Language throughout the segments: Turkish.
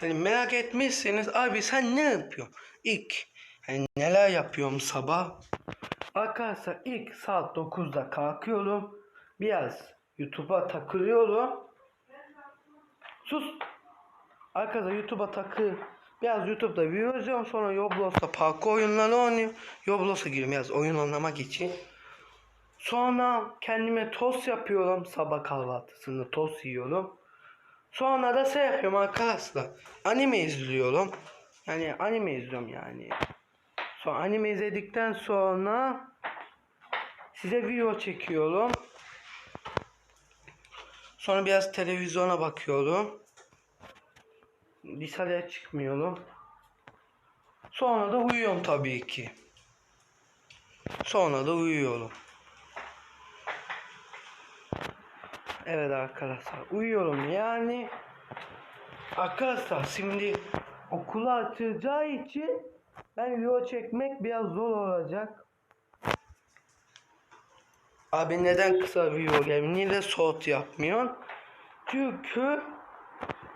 Hani merak etmişseniz abi sen ne yapıyorsun? İlk hani neler yapıyorum sabah? Arkadaşlar ilk saat 9'da kalkıyorum. Biraz YouTube'a takılıyorum. Sus. Arkadaşlar YouTube'a takı biraz YouTube'da video izliyorum sonra Roblox'ta parkur oyunları oynuyorum. Roblox'a giriyorum biraz oyun oynamak için. Sonra kendime tost yapıyorum sabah kahvaltısında tost yiyorum. Sonra da şey yapıyorum arkadaşlar. Anime izliyorum. Yani anime izliyorum yani. Sonra anime izledikten sonra size video çekiyorum. Sonra biraz televizyona bakıyorum. Dışarıya çıkmıyorum. Sonra da uyuyorum tabii ki. Sonra da uyuyorum. Evet arkadaşlar uyuyorum yani. Arkadaşlar şimdi okulu açacağı için ben video çekmek biraz zor olacak. Abi neden kısa video gelmiyor? Niye de short yapmıyorsun? Çünkü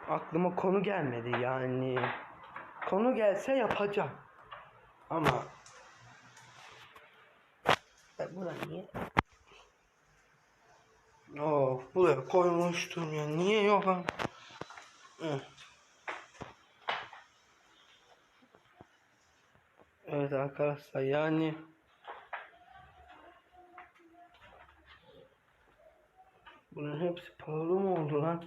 aklıma konu gelmedi yani. Konu gelse yapacağım. Ama ben buna niye? Oh, buraya koymuştum ya. Niye yok? Hı. Evet arkadaşlar yani Bunun hepsi pahalı mı oldu lan?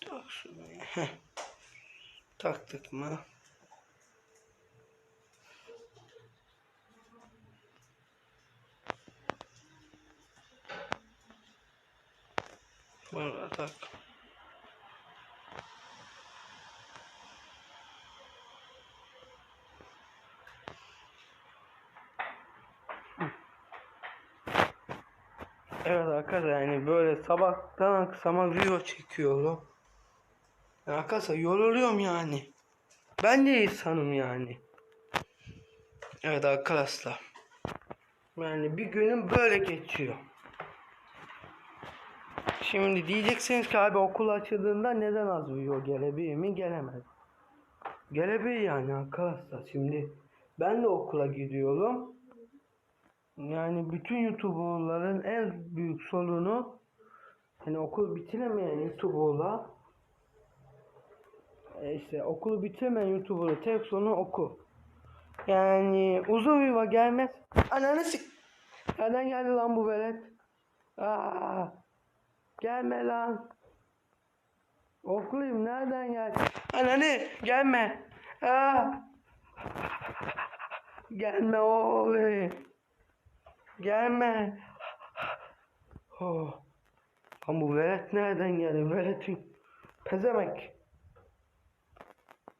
Tak şunu. Taktık mı? Bana tak. Evet arkadaşlar yani böyle sabahtan akşama video çekiyorum. Yani arkadaşlar yoruluyorum yani. Ben de insanım yani. Evet arkadaşlar. Yani bir günüm böyle geçiyor. Şimdi diyeceksiniz ki abi okul açıldığında neden az video gelebilir mi? Gelemez. Gelebilir yani arkadaşlar. Şimdi ben de okula gidiyorum. Yani bütün YouTuber'ların en büyük sorunu hani okul bitiremeyen YouTuber'lar e işte okulu bitiremeyen YouTuber'ın tek sorunu okul. Yani uzun yuva gelmez. Ananı sik... Nereden geldi lan bu velet? Aa, gelme lan. Okuluyum nereden geldi? Ananı gelme. Aa. Gelme oğlum. Gelme. Oh. Lan bu velet nereden geldi? Veletin pezemek.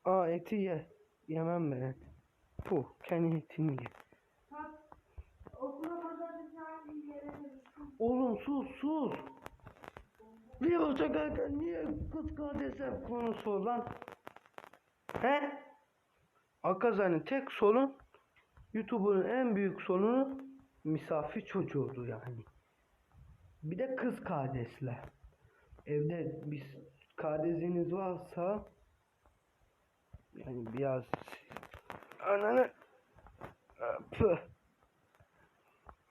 Aa eti ye. Yemem ben. Puh kendi etini ye. Oğlum sus sus. Bir olacak kanka niye kız kardeşler konusu lan? He? Akazan'ın tek sorun YouTuber'ın en büyük sorunu misafir çocuğudur yani. Bir de kız kardeşler. Evde biz kardeşiniz varsa yani biraz ananı Püh.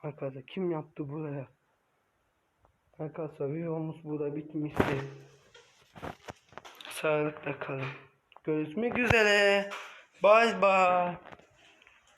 Arkadaşlar kim yaptı buraya? Arkadaşlar videomuz burada bitmişti. Sağlıkla kalın. Görüşmek üzere. Bye bye.